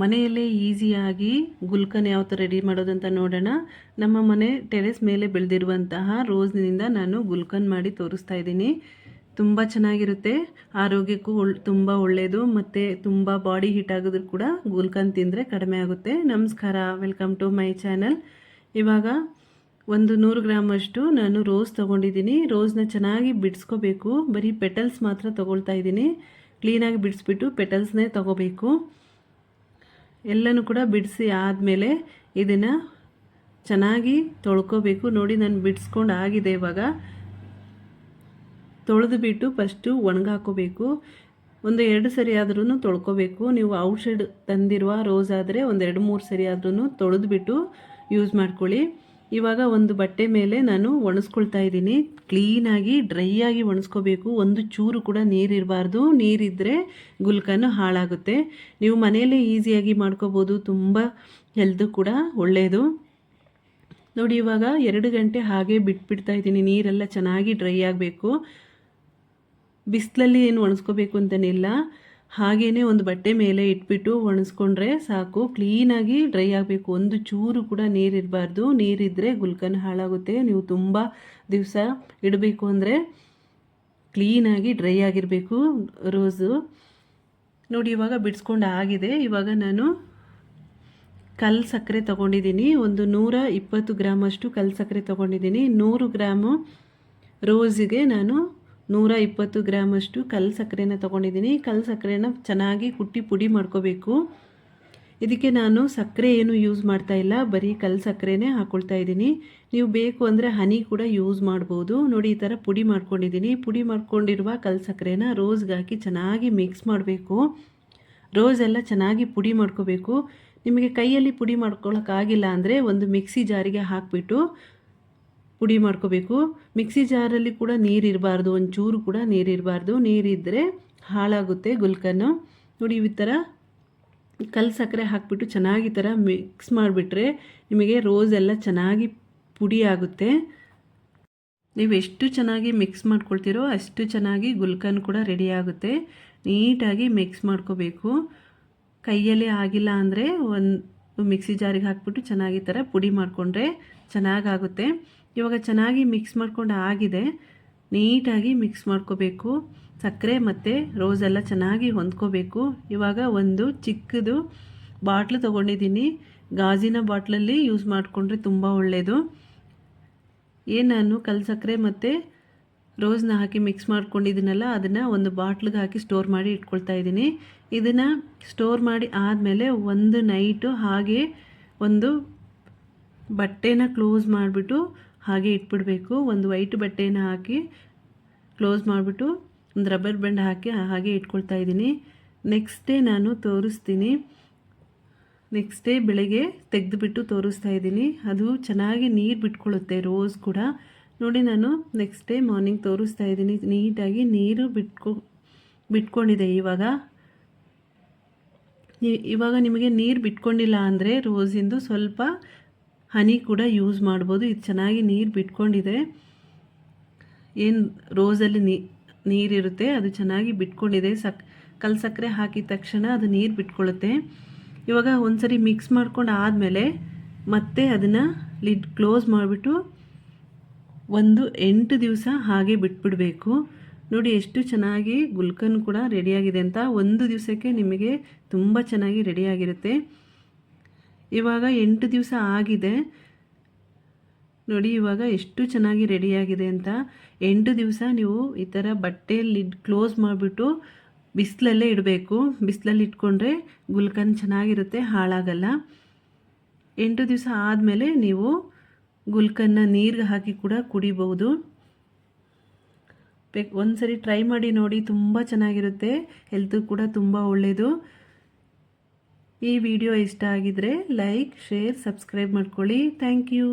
ಮನೆಯಲ್ಲೇ ಈಸಿಯಾಗಿ ಗುಲ್ಕನ್ ಯಾವ ಥರ ರೆಡಿ ಮಾಡೋದಂತ ನೋಡೋಣ. ನಮ್ಮ ಮನೆ ಟೆರೆಸ್ ಮೇಲೆ ಬೆಳೆದಿರುವಂತಹ ರೋಸ್ನಿಂದ ನಾನು ಗುಲ್ಕನ್ ಮಾಡಿ ತೋರಿಸ್ತಾ ಇದ್ದೀನಿ. ತುಂಬ ಚೆನ್ನಾಗಿರುತ್ತೆ. ಆರೋಗ್ಯಕ್ಕೂ ಒಳ್, ತುಂಬ ಒಳ್ಳೆಯದು ಮತ್ತು ತುಂಬ ಬಾಡಿ ಹೀಟ್ ಆಗೋದ್ರು ಕೂಡ ಗುಲ್ಕನ್ ತಿಂದರೆ ಕಡಿಮೆ ಆಗುತ್ತೆ. ನಮಸ್ಕಾರ ವೆಲ್ಕಮ್ ಟು ಮೈ ಚಾನಲ್ ಇವಾಗ ಒಂದು ನೂರು ಗ್ರಾಮಷ್ಟು ನಾನು ರೋಸ್ ತೊಗೊಂಡಿದ್ದೀನಿ. ರೋಸ್ನ ಚೆನ್ನಾಗಿ ಬಿಡಿಸ್ಕೋಬೇಕು. ಬರೀ ಪೆಟಲ್ಸ್ ಮಾತ್ರ ತೊಗೊಳ್ತಾ ಇದ್ದೀನಿ. ಕ್ಲೀನಾಗಿ ಬಿಡಿಸ್ಬಿಟ್ಟು ಪೆಟಲ್ಸ್ನೇ ತೊಗೋಬೇಕು. ಎಲ್ಲನೂ ಕೂಡ ಬಿಡಿಸಿ ಆದಮೇಲೆ ಇದನ್ನು ಚೆನ್ನಾಗಿ ತೊಳ್ಕೊಬೇಕು. ನೋಡಿ ನಾನು ಬಿಡಿಸ್ಕೊಂಡು ಆಗಿದೆ ಇವಾಗ. ತೊಳೆದು ಬಿಟ್ಟು ಫಸ್ಟು ಒಣಗಾಕೋಬೇಕು ಒಂದು ಎರಡು ಸರಿ ಆದ್ರೂ ತೊಳ್ಕೊಬೇಕು. ನೀವು ಔಷಧ ತಂದಿರುವ ರೋಸ್ ಆದರೆ ಒಂದು ಮೂರು ಸರಿ ಆದ್ರೂ ತೊಳೆದು ಬಿಟ್ಟು ಯೂಸ್ ಮಾಡ್ಕೊಳ್ಳಿ. ಇವಾಗ ಒಂದು ಬಟ್ಟೆ ಮೇಲೆ ನಾನು ಒಣಸ್ಕೊಳ್ತಾ ಇದ್ದೀನಿ. ಕ್ಲೀನಾಗಿ ಡ್ರೈ ಆಗಿ ಒಣಸ್ಕೋಬೇಕು. ಒಂದು ಚೂರು ಕೂಡ ನೀರಿರಬಾರ್ದು ನೀರಿದ್ದರೆ ಗುಲ್ಕನು ಹಾಳಾಗುತ್ತೆ. ನೀವು ಮನೆಯಲ್ಲೇ ಈಸಿಯಾಗಿ ಮಾಡ್ಕೋಬೋದು. ತುಂಬ ಹೆಲ್ತ್ ಕೂಡ ಒಳ್ಳೆಯದು ನೋಡಿ, ಇವಾಗ ಎರಡು ಗಂಟೆ ಹಾಗೆ ಬಿಟ್ಬಿಡ್ತಾ ಇದ್ದೀನಿ. ನೀರೆಲ್ಲ ಚೆನ್ನಾಗಿ ಡ್ರೈ ಆಗಬೇಕು. ಬಿಸಿಲಲ್ಲಿ ಏನು ಒಣಸ್ಕೋಬೇಕು ಅಂತನಿಲ್ಲ. ಹಾಗೇ ಒಂದು ಬಟ್ಟೆ ಮೇಲೆ ಇಟ್ಬಿಟ್ಟು ಒಣಸ್ಕೊಂಡ್ರೆ ಸಾಕು. ಕ್ಲೀನಾಗಿ ಡ್ರೈ ಆಗಬೇಕು. ಒಂದು ಚೂರು ಕೂಡ ನೀರಿರಬಾರ್ದು ನೀರಿದ್ದರೆ ಗುಲ್ಕನ್ ಹಾಳಾಗುತ್ತೆ. ನೀವು ತುಂಬ ದಿವಸ ಇಡಬೇಕು ಅಂದರೆ ಕ್ಲೀನಾಗಿ ಡ್ರೈ ಆಗಿರಬೇಕು ರೋಸು. ನೋಡಿ, ಇವಾಗ ಬಿಡಿಸ್ಕೊಂಡು ಆಗಿದೆ. ಇವಾಗ ನಾನು ಕಲ್ ಸಕ್ಕರೆ ತೊಗೊಂಡಿದ್ದೀನಿ. ಒಂದು ನೂರ ಇಪ್ಪತ್ತು ಗ್ರಾಮಷ್ಟು ಕಲ್ ಸಕ್ಕರೆ ತೊಗೊಂಡಿದ್ದೀನಿ. ನೂರು ಗ್ರಾಮು ರೋಸಿಗೆ ನಾನು ನೂರ ಇಪ್ಪತ್ತು ಗ್ರಾಮಷ್ಟು ಕಲ್ಲು ಸಕ್ಕರೆನ ತೊಗೊಂಡಿದ್ದೀನಿ. ಕಲ್ಲು ಸಕ್ಕರೆನ ಚೆನ್ನಾಗಿ ಕುಟ್ಟಿ ಪುಡಿ ಮಾಡ್ಕೋಬೇಕು. ಇದಕ್ಕೆ ನಾನು ಸಕ್ಕರೆ ಏನು ಯೂಸ್ ಮಾಡ್ತಾ ಇಲ್ಲ. ಬರೀ ಕಲ್ಲು ಸಕ್ಕರೆನೇ ಹಾಕ್ಕೊಳ್ತಾ ಇದ್ದೀನಿ. ನೀವು ಬೇಕು ಅಂದರೆ ಹನಿ ಕೂಡ ಯೂಸ್ ಮಾಡ್ಬೋದು. ನೋಡಿ, ಈ ಥರ ಪುಡಿ ಮಾಡ್ಕೊಂಡಿದ್ದೀನಿ. ಪುಡಿ ಮಾಡ್ಕೊಂಡಿರುವ ಕಲ್ಲು ಸಕ್ಕರೆನ ರೋಸ್ಗೆ ಹಾಕಿ ಚೆನ್ನಾಗಿ ಮಿಕ್ಸ್ ಮಾಡಬೇಕು. ರೋಸ್ ಎಲ್ಲ ಚೆನ್ನಾಗಿ ಪುಡಿ ಮಾಡ್ಕೋಬೇಕು. ನಿಮಗೆ ಕೈಯಲ್ಲಿ ಪುಡಿ ಮಾಡ್ಕೊಳ್ಳೋಕ್ಕಾಗಿಲ್ಲ ಅಂದರೆ ಒಂದು ಮಿಕ್ಸಿ ಜಾರಿಗೆ ಹಾಕಿಬಿಟ್ಟು ಪುಡಿ ಮಾಡ್ಕೋಬೇಕು. ಮಿಕ್ಸಿ ಜಾರಲ್ಲಿ ಕೂಡ ನೀರಿರಬಾರ್ದು ಒಂಚೂರು ಕೂಡ ನೀರಿರಬಾರ್ದು ನೀರಿದ್ದರೆ ಹಾಳಾಗುತ್ತೆ ಗುಲ್ಕನ್ನು ನೋಡಿ, ಈ ಥರ ಕಲ್ಲು ಸಕ್ಕರೆ ಹಾಕಿಬಿಟ್ಟು ಚೆನ್ನಾಗಿ ಥರ ಮಿಕ್ಸ್ ಮಾಡಿಬಿಟ್ರೆ ನಿಮಗೆ ರೋಸ್ ಎಲ್ಲ ಚೆನ್ನಾಗಿ ಪುಡಿ ಆಗುತ್ತೆ. ನೀವು ಎಷ್ಟು ಚೆನ್ನಾಗಿ ಮಿಕ್ಸ್ ಮಾಡ್ಕೊಳ್ತೀರೋ ಅಷ್ಟು ಚೆನ್ನಾಗಿ ಗುಲ್ಕನ್ ಕೂಡ ರೆಡಿ ಆಗುತ್ತೆ. ನೀಟಾಗಿ ಮಿಕ್ಸ್ ಮಾಡ್ಕೋಬೇಕು. ಕೈಯಲ್ಲಿ ಆಗಿಲ್ಲ ಅಂದರೆ ಒಂದು ಮಿಕ್ಸಿ ಜಾರಿಗೆ ಹಾಕ್ಬಿಟ್ಟು ಚೆನ್ನಾಗಿ ಥರ ಪುಡಿ ಮಾಡಿಕೊಂಡ್ರೆ ಚೆನ್ನಾಗಾಗುತ್ತೆ. ಇವಾಗ ಚೆನ್ನಾಗಿ ಮಿಕ್ಸ್ ಮಾಡ್ಕೊಂಡು ಆಗಿದೆ. ನೀಟಾಗಿ ಮಿಕ್ಸ್ ಮಾಡ್ಕೋಬೇಕು. ಸಕ್ಕರೆ ಮತ್ತು ರೋಸೆಲ್ಲ ಚೆನ್ನಾಗಿ ಹೊಂದ್ಕೋಬೇಕು. ಇವಾಗ ಒಂದು ಚಿಕ್ಕದು ಬಾಟ್ಲು ತೊಗೊಂಡಿದ್ದೀನಿ. ಗಾಜಿನ ಬಾಟ್ಲಲ್ಲಿ ಯೂಸ್ ಮಾಡಿಕೊಂಡ್ರೆ ತುಂಬ ಒಳ್ಳೆಯದು ಏನು ನಾನು ಕಲ್ ಸಕ್ಕರೆ ಮತ್ತು ರೋಸ್ನ ಹಾಕಿ ಮಿಕ್ಸ್ ಮಾಡ್ಕೊಂಡಿದ್ದೀನಲ್ಲ, ಅದನ್ನು ಒಂದು ಬಾಟ್ಲಿಗೆ ಹಾಕಿ ಸ್ಟೋರ್ ಮಾಡಿ ಇಟ್ಕೊಳ್ತಾ ಇದ್ದೀನಿ. ಇದನ್ನು ಸ್ಟೋರ್ ಮಾಡಿ ಆದಮೇಲೆ ಒಂದು ನೈಟು ಹಾಗೆ ಒಂದು ಬಟ್ಟೆನ ಕ್ಲೋಸ್ ಮಾಡಿಬಿಟ್ಟು ಹಾಗೆ ಇಟ್ಬಿಡಬೇಕು. ಒಂದು ವೈಟ್ ಬಟ್ಟೆನ ಹಾಕಿ ಕ್ಲೋಸ್ ಮಾಡಿಬಿಟ್ಟು ಒಂದು ರಬ್ಬರ್ ಬ್ಯಾಂಡ್ ಹಾಕಿ ಹಾಗೆ ಇಟ್ಕೊಳ್ತಾ ಇದ್ದೀನಿ. ನೆಕ್ಸ್ಟ್ ಡೇ ನಾನು ತೋರಿಸ್ತೀನಿ. ನೆಕ್ಸ್ಟ್ ಡೇ ಬೆಳಗ್ಗೆ ತೆಗೆದುಬಿಟ್ಟು ತೋರಿಸ್ತಾ ಇದ್ದೀನಿ. ಅದು ಚೆನ್ನಾಗಿ ನೀರು ಬಿಟ್ಕೊಳ್ಳುತ್ತೆ, ರೋಸ್ ಕೂಡ. ನೋಡಿ ನಾನು ನೆಕ್ಸ್ಟ್ ಡೇ ಮಾರ್ನಿಂಗ್ ತೋರಿಸ್ತಾ ಇದ್ದೀನಿ. ನೀಟಾಗಿ ನೀರು ಬಿಟ್ಕೊ, ಬಿಟ್ಕೊಂಡಿದೆ ಇವಾಗ. ಇವಾಗ ನಿಮಗೆ ನೀರು ಬಿಟ್ಕೊಂಡಿಲ್ಲ ಅಂದರೆ ರೋಸಿಂದು ಸ್ವಲ್ಪ ಹನಿ ಕೂಡ ಯೂಸ್ ಮಾಡ್ಬೋದು. ಇದು ಚೆನ್ನಾಗಿ ನೀರು ಬಿಟ್ಕೊಂಡಿದೆ. ಏನು ರೋಸಲ್ಲಿ ನೀರಿರುತ್ತೆ, ಅದು ಚೆನ್ನಾಗಿ ಬಿಟ್ಕೊಂಡಿದೆ. ಸಕ್, ಕಲ್ ಸಕ್ಕರೆ ಹಾಕಿದ ತಕ್ಷಣ ಅದು ನೀರು ಬಿಟ್ಕೊಳ್ಳುತ್ತೆ. ಇವಾಗ ಒಂದ್ಸರಿ ಮಿಕ್ಸ್ ಮಾಡ್ಕೊಂಡು ಆದಮೇಲೆ ಮತ್ತೆ ಅದನ್ನು ಲಿಡ್, ಕ್ಲೋಸ್ ಮಾಡಿಬಿಟ್ಟು ಒಂದು ಎಂಟು ದಿವಸ ಹಾಗೆ ಬಿಟ್ಬಿಡಬೇಕು. ನೋಡಿ, ಎಷ್ಟು ಚೆನ್ನಾಗಿ ಗುಲ್ಕನ್ ಕೂಡ ರೆಡಿಯಾಗಿದೆ ಅಂತ. ಒಂದು ದಿವಸಕ್ಕೆ ನಿಮಗೆ ತುಂಬ ಚೆನ್ನಾಗಿ ರೆಡಿಯಾಗಿರುತ್ತೆ. ಇವಾಗ ಎಂಟು ದಿವಸ ಆಗಿದೆ. ನೋಡಿ, ಇವಾಗ ಎಷ್ಟು ಚೆನ್ನಾಗಿ ರೆಡಿಯಾಗಿದೆ ಅಂತ. ಎಂಟು ದಿವಸ ನೀವು ಈ ಥರ ಬಟ್ಟೆಯಲ್ಲಿ ಕ್ಲೋಸ್ ಮಾಡಿಬಿಟ್ಟು ಬಿಸಿಲಲ್ಲೇ ಇಡಬೇಕು. ಬಿಸಿಲಲ್ಲಿ ಇಟ್ಕೊಂಡ್ರೆ ಗುಲ್ಕನ್ ಚೆನ್ನಾಗಿರುತ್ತೆ, ಹಾಳಾಗಲ್ಲ. ಎಂಟು ದಿವಸ ಆದಮೇಲೆ ನೀವು ಗುಲ್ಕನ್ನ ನೀರಿಗೆ ಹಾಕಿ ಕೂಡ ಕುಡಿಬಹುದು ಒಂದು ಸರಿ ಟ್ರೈ ಮಾಡಿ ನೋಡಿ, ತುಂಬ ಚೆನ್ನಾಗಿರುತ್ತೆ. ಹೆಲ್ತು ಕೂಡ ತುಂಬ ಒಳ್ಳೆಯದು ಈ ವಿಡಿಯೋ ಇಷ್ಟ ಆಗಿದ್ರೆ ಲೈಕ್ ಶೇರ್ ಸಬ್ಸ್ಕ್ರೈಬ್ ಮಾಡ್ಕೊಳ್ಳಿ. Thank you.